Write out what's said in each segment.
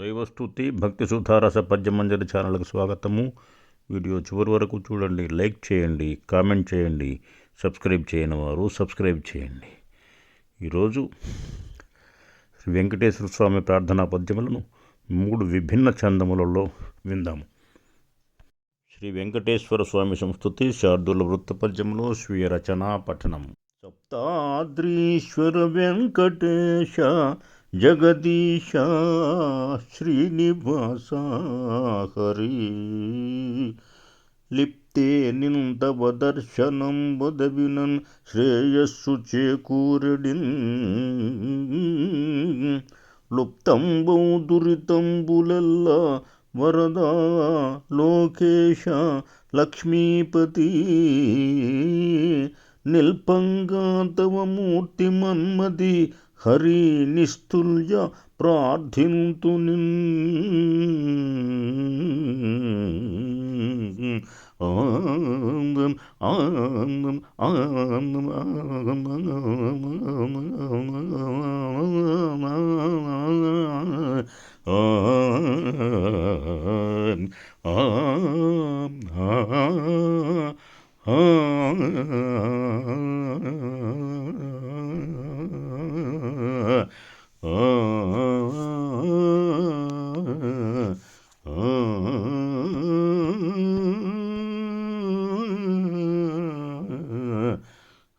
దైవస్థుతి భక్తి సుధారస పద్యమంజరి ఛానల్కి స్వాగతము. వీడియో చివరి వరకు చూడండి లైక్ చేయండి కామెంట్ చేయండి సబ్స్క్రైబ్ చేయని వారు సబ్స్క్రైబ్ చేయండి. ఈరోజు శ్రీ వెంకటేశ్వర స్వామి ప్రార్థనా పద్యములను మూడు విభిన్న చందములలో విందాము. శ్రీ వెంకటేశ్వర స్వామి సంస్థుతి శార్దుల వృత్త పద్యములో స్వీయ రచనా పఠనం. సప్తాద్రీశ్వర వెంకటేశ జగదీశ శ్రీనివాస హరి లిప్తే నిందవ దర్శనం బదవినన్ శ్రేయస్సు చేకూరడిన్ లుప్తంబౌ దురితంబులెల్లా వరదా లోకేశ లక్ష్మీపతి నిల్పంగా తవ మూర్తి మన్మది हरिनिस्तुल्य प्रार्थिन्तु निन् आन्दम् आन्दम् आन्दम् आ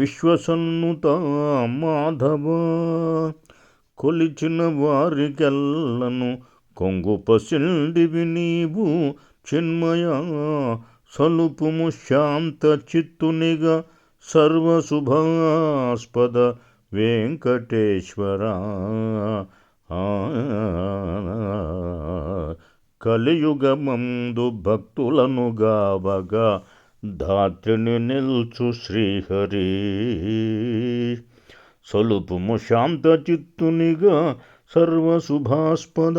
విశ్వసన్నుత మాధవ. కొలిచిన వారికెల్లను కొంగు పసిల్డివి నీవు చిన్మయ. సలుపుము శాంత చిత్తునిగా సర్వశుభాస్పద వెంకటేశ్వర. కలియుగమందు భక్తులను గావగా ధాత్రిని నిల్చు శ్రీహరి సలుపుము శాంత చిత్తునిగా సర్వశుభాస్పద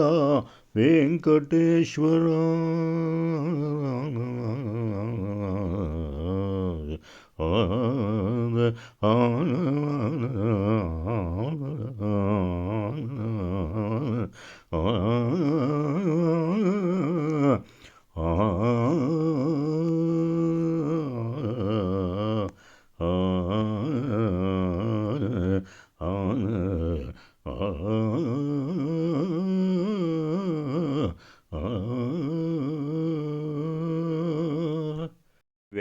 వెంకటేశ్వర ఆ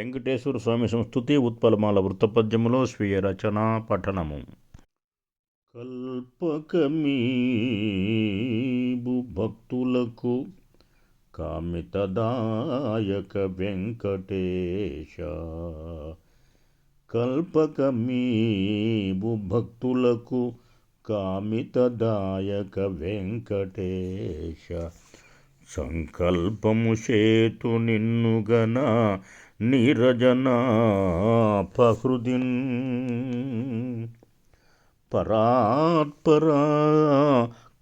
వెంకటేశ్వర స్వామి సంస్థుతి ఉత్పలమాల వృత్తపద్యములో స్వీయ రచన పఠనము. కల్పకమీబు భక్తులకు కామితదాయక వెంకటేశ. కల్పకమీబు భక్తులకు కామితదాయక వెంకటేశ. సంకల్పము చేతు నిన్నుగన నీరజనాపహృదిన్ పరాత్పరా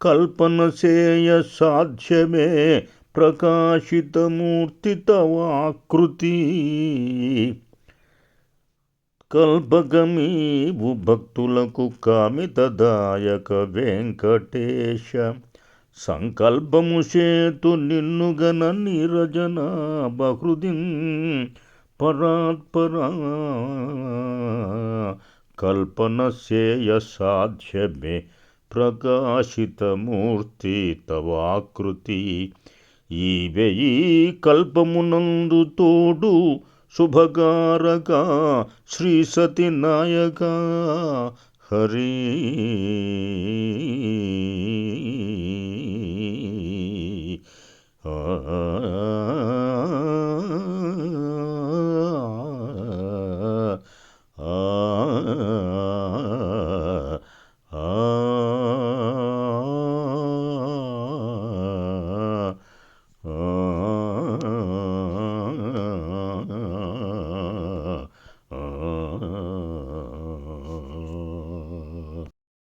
కల్పన చేయ సాధ్యమే ప్రకాశితమూర్తి తవాకృతి. కల్పగమీవు భక్తులకు కామితదాయక వెంకటేశ సంకల్పము చేతు నిన్నుగన నీరజన బహృదిన్ పరాత్పరా కల్పన చేయ సాధ్యమే ప్రకాశితమూర్తి తవాకృతి ఈ వెయ్యి కల్పమునందు తోడు శుభగారక శ్రీ సతినాయక హరి